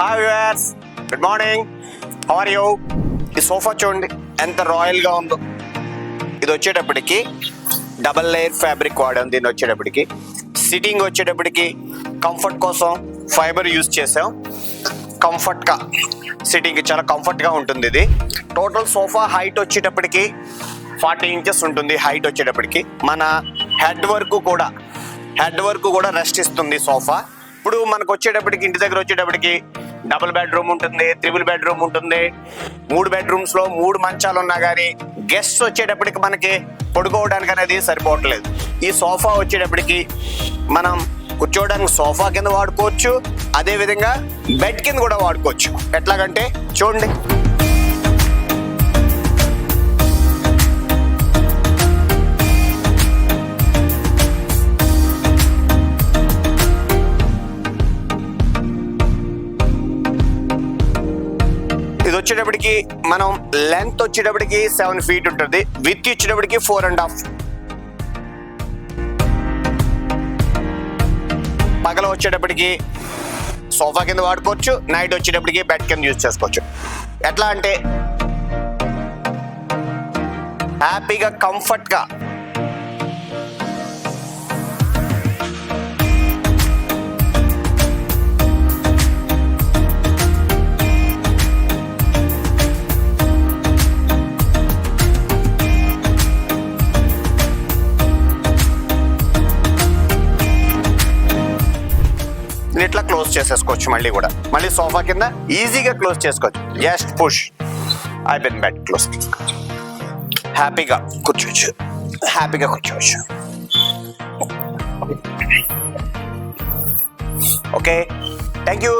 Hi viewers good morning are you ఈ sofa చూడండి. ఎంత రాయల్గా ఉందో. ఇది వచ్చేటప్పటికి డబల్ లేయర్ ఫ్యాబ్రిక్ వాడాం దీన్ని వచ్చేటప్పటికి సిట్టింగ్ వచ్చేటప్పటికి కంఫర్ట్ కోసం ఫైబర్ యూజ్ చేసాం కంఫర్ట్గా సిట్టింగ్ చాలా కంఫర్ట్గా ఉంటుంది ఇది. టోటల్ సోఫా హైట్ వచ్చేటప్పటికి ఫార్టీ ఇంచెస్ ఉంటుంది. హైట్ వచ్చేటప్పటికి మన హెడ్ వరకు కూడా హెడ్ వరకు కూడా రెస్ట్ ఇస్తుంది సోఫా ఇప్పుడు మనకు వచ్చేటప్పటికి ఇంటి దగ్గర వచ్చేటప్పటికి డబుల్ బెడ్రూమ్ ఉంటుంది త్రిబుల్ బెడ్రూమ్ ఉంటుంది. మూడు బెడ్రూమ్స్లో మూడు మంచాలు ఉన్నా కానీ గెస్ట్ వచ్చేటప్పటికి మనకి పడుకోవడానికి అనేది సరిపోవట్లేదు. ఈ సోఫా వచ్చేటప్పటికి మనం కూర్చోవడానికి సోఫా కింద వాడుకోవచ్చు అదే విధంగా బెడ్ కింద కూడా వాడుకోవచ్చు. ఎట్లాగంటే చూడండి. వచ్చేటప్పటికి మనం లెంత్ వచ్చేటప్పటికి సెవెన్ ఫీట్ ఉంటుంది. విత్ వచ్చేటప్పటికి ఫోర్ అండ్ హాఫ్ పగల వచ్చేటప్పటికి సోఫా కింద వాడుకోవచ్చు నైట్ వచ్చేటప్పటికి బెడ్ కింద యూజ్ చేసుకోవచ్చు. ఎట్లా అంటే హ్యాపీగా కంఫర్ట్గా ఇట్లా క్లోజ్ చేసేసుకోవచ్చు మళ్ళీ కూడా. మళ్ళీ సోఫా కింద ఈజీగా క్లోజ్ చేసుకోవచ్చు. జస్ట్ పుష్ అయిపోయింది బెడ్ క్లోజ్ చేసుకోవచ్చు హ్యాపీగా కూర్చోవచ్చు. హ్యాపీగా కూర్చోవచ్చు. Okay thank you